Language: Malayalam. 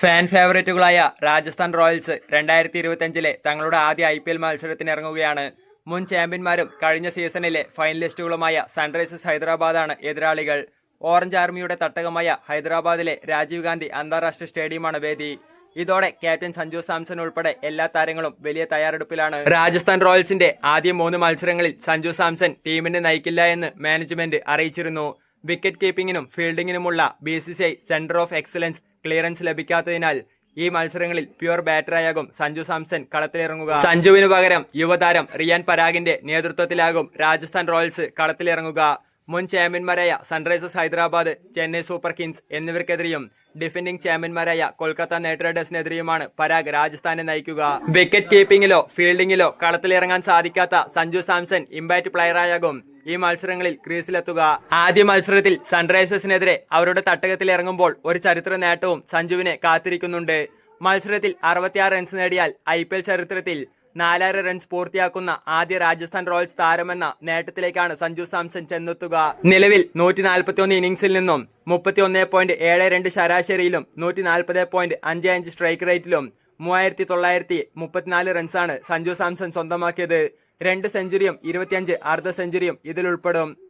ഫാൻ ഫേവറേറ്റുകളായ രാജസ്ഥാൻ റോയൽസ് രണ്ടായിരത്തി ഇരുപത്തിയഞ്ചിലെ തങ്ങളുടെ ആദ്യ ഐ പി എൽ മത്സരത്തിനിറങ്ങുകയാണ്. മുൻ ചാമ്പ്യന്മാരും കഴിഞ്ഞ സീസണിലെ ഫൈനലിസ്റ്റുകളുമായ സൺറൈസേഴ്സ് ഹൈദരാബാദാണ് എതിരാളികൾ. ഓറഞ്ച് ആർമിയുടെ തട്ടകമായ ഹൈദരാബാദിലെ രാജീവ് ഗാന്ധി അന്താരാഷ്ട്ര സ്റ്റേഡിയമാണ് വേദി. ഇതോടെ ക്യാപ്റ്റൻ സഞ്ജു സാംസൺ ഉൾപ്പെടെ എല്ലാ താരങ്ങളും വലിയ തയ്യാറെടുപ്പിലാണ്. രാജസ്ഥാൻ റോയൽസിന്റെ ആദ്യ മൂന്ന് മത്സരങ്ങളിൽ സഞ്ജു സാംസൺ ടീമിനെ നയിക്കില്ല എന്ന് മാനേജ്മെന്റ് അറിയിച്ചിരുന്നു. വിക്കറ്റ് കീപ്പിങ്ങിനും ഫീൽഡിങ്ങിനുമുള്ള B C C I centre of excellence clearance ലഭിക്കാത്തതിനാൽ ഈ മത്സരങ്ങളിൽ പ്യുവർ ബാറ്ററായാകും സഞ്ജു സാംസൺ കളത്തിലിറങ്ങുക. സഞ്ജുവിന് പകരം യുവതാരം റിയാൻ പരാഗിന്റെ നേതൃത്വത്തിലാകും രാജസ്ഥാൻ റോയൽസ് കളത്തിലിറങ്ങുക. മുൻ ചാമ്പ്യന്മാരായ Sunrisers Hyderabad Chennai Super Kings എന്നിവർക്കെതിരെയും defending ചാമ്പ്യന്മാരായ കൊൽക്കത്ത നൈറ്റ് റൈഡേഴ്സിനെതിരെയുമാണ് പരാഗ് രാജസ്ഥാനെ നയിക്കുക. വിക്കറ്റ് കീപ്പിംഗിലോ ഫീൽഡിംഗിലോ കളത്തിലിറങ്ങാൻ സാധിക്കാത്ത സഞ്ജു സാംസൺ ഇമ്പാക്ട് പ്ലെയറായാകും ഈ മത്സരങ്ങളിൽ ക്രീസിലെത്തുക ആദ്യ മത്സരത്തിൽ സൺറൈസേഴ്സിനെതിരെ അവരുടെ തട്ടകത്തിൽ ഇറങ്ങുമ്പോൾ ഒരു ചരിത്ര നേട്ടവും സഞ്ജുവിനെ കാത്തിരിക്കുന്നുണ്ട്. മത്സരത്തിൽ അറുപത്തിയാറ് റൺസ് നേടിയാൽ ഐ പി എൽ ചരിത്രത്തിൽ നാലായിരം റൺസ് പൂർത്തിയാക്കുന്ന ആദ്യ രാജസ്ഥാൻ റോയൽസ് താരമെന്ന നേട്ടത്തിലേക്കാണ് സഞ്ജു സാംസൺ ചെന്നെത്തുക. നിലവിൽ നൂറ്റി നാൽപ്പത്തി ഒന്ന് ഇന്നിംഗ്സിൽ നിന്നും മുപ്പത്തി ഒന്ന് പോയിന്റ് ഏഴ് രണ്ട് ശരാശരിയിലും നൂറ്റി നാൽപ്പത് പോയിന്റ് അഞ്ച് അഞ്ച് സ്ട്രൈക്ക് റേറ്റിലും മൂവായിരത്തി തൊള്ളായിരത്തി മുപ്പത്തിനാല് റൺസാണ് സഞ്ജു സാംസൺ സ്വന്തമാക്കിയത്. രണ്ട് സെഞ്ചുറിയും ഇരുപത്തിയഞ്ച് അർദ്ധ സെഞ്ചുറിയും ഇതിലുൾപ്പെടും.